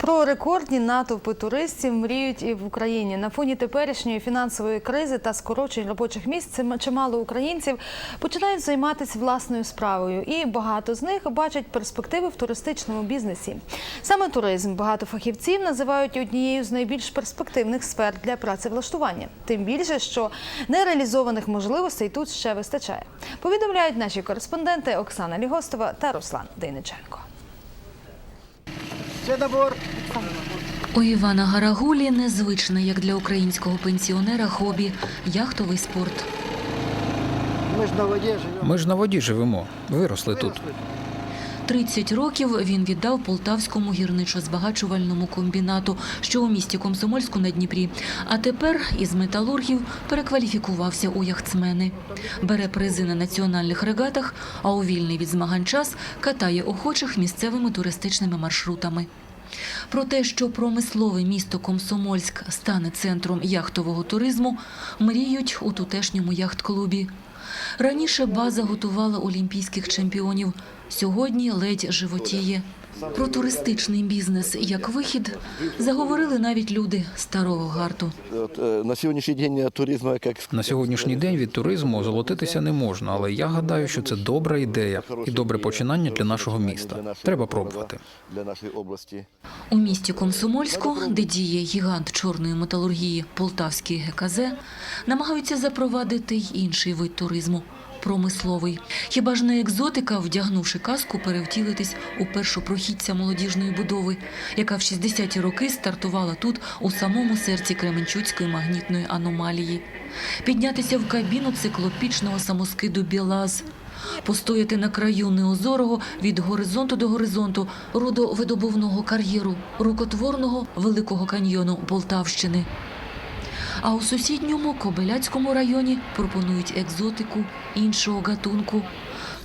Про рекордні натовпи туристів мріють і в Україні. На фоні теперішньої фінансової кризи та скорочень робочих місць чимало українців починають займатися власною справою, і багато з них бачать перспективи в туристичному бізнесі. Саме туризм багато фахівців називають однією з найбільш перспективних сфер для працевлаштування. Тим більше, що нереалізованих можливостей тут ще вистачає. Повідомляють наші кореспонденти Оксана Лігостова та Руслан Дейниченко. Ще набор. У Івана Гарагулі незвичне, як для українського пенсіонера, хобі яхтовий спорт. Ми ж на воді живемо. Ми ж на воді живемо, виросли тут. 30 років він віддав полтавському гірничо-збагачувальному комбінату, що у місті Комсомольську на Дніпрі. А тепер із металургів перекваліфікувався у яхтсмени. Бере призи на національних регатах, а у вільний від змагань час катає охочих місцевими туристичними маршрутами. Про те, що промислове місто Комсомольськ стане центром яхтового туризму, мріють у тутешньому яхт-клубі. Раніше база готувала олімпійських чемпіонів. Сьогодні ледь животіє. Про туристичний бізнес як вихід заговорили навіть люди старого гарту. Е, На сьогоднішній день туризм як На сьогоднішній день від туризму озолотитися не можна, але я гадаю, що це добра ідея і добре починання для нашого міста. Треба пробувати. для нашої області. У місті Комсомольську, де діє гігант чорної металургії Полтавський ГКЗ, намагаються запровадити й інший вид туризму промисловий. Хіба ж не екзотика, вдягнувши каску, перевтілитись у першопрохідця молодіжної будови, яка в 60-ті роки стартувала тут, у самому серці Кременчуцької магнітної аномалії. Піднятися в кабіну циклопічного самоскиду Білаз. Постояти на краю неозорого від горизонту до горизонту родовидобувного кар'єру, рукотворного великого каньйону Полтавщини. А у сусідньому Кобиляцькому районі пропонують екзотику іншого гатунку.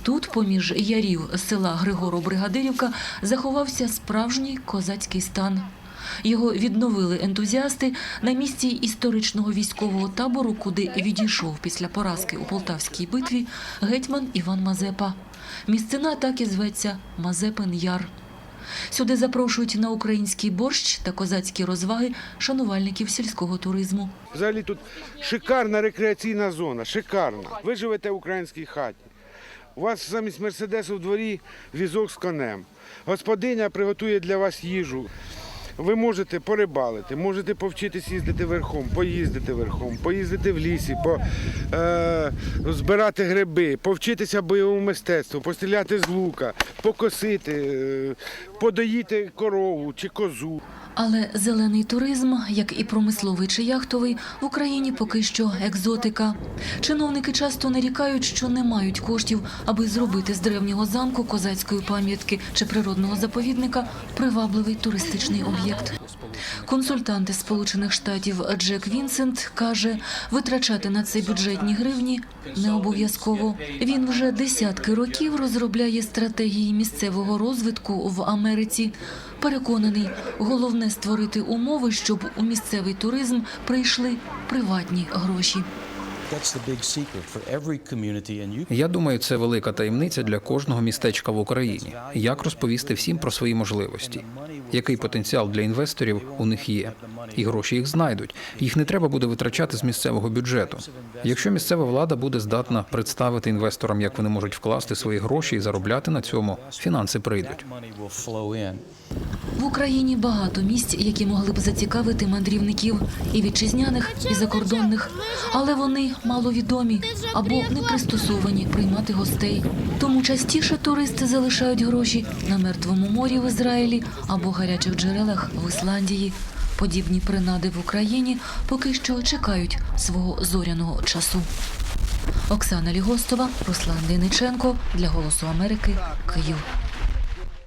Тут, поміж ярів села Григоро-Бригадирівка, заховався справжній козацький стан. Його відновили ентузіасти на місці історичного військового табору, куди відійшов після поразки у Полтавській битві гетьман Іван Мазепа. Місцина так і зветься Мазепин Яр. Сюди запрошують на український борщ та козацькі розваги шанувальників сільського туризму. Взагалі тут шикарна рекреаційна зона, шикарна. Ви живете в українській хаті. У вас замість мерседесу в дворі візок з конем. Господиня приготує для вас їжу. Ви можете порибалити, можете повчитись їздити верхом, поїздити верхом, поїздити в лісі, по, е, збирати гриби, повчитися бойовому мистецтву, постріляти з лука, покосити, е, подоїти корову чи козу. Але зелений туризм, як і промисловий чи яхтовий, в Україні поки що екзотика. Чиновники часто нарікають, що не мають коштів, аби зробити з древнього замку, козацької пам'ятки чи природного заповідника привабливий туристичний об'єкт. Консультант із Сполучених Штатів Джек Вінсент каже, витрачати на це бюджетні гривні не обов'язково. Він вже десятки років розробляє стратегії місцевого розвитку в Америці. Переконаний, головне створити умови, щоб у місцевий туризм прийшли приватні гроші. Я думаю, це велика таємниця для кожного містечка в Україні. Як розповісти всім про свої можливості, який потенціал для інвесторів у них є, і гроші їх знайдуть. Їх не треба буде витрачати з місцевого бюджету. Якщо місцева влада буде здатна представити інвесторам, як вони можуть вкласти свої гроші і заробляти на цьому, фінанси прийдуть. В Україні багато місць, які могли б зацікавити мандрівників і вітчизняних, і закордонних, але вони маловідомі або не пристосовані приймати гостей. Тому частіше туристи залишають гроші на мертвому морі в Ізраїлі або гарячих джерелах в Ісландії. Подібні принади в Україні поки що чекають свого зоряного часу. Оксана Лігостова, Руслан Дейниченко для Голосу Америки, Київ.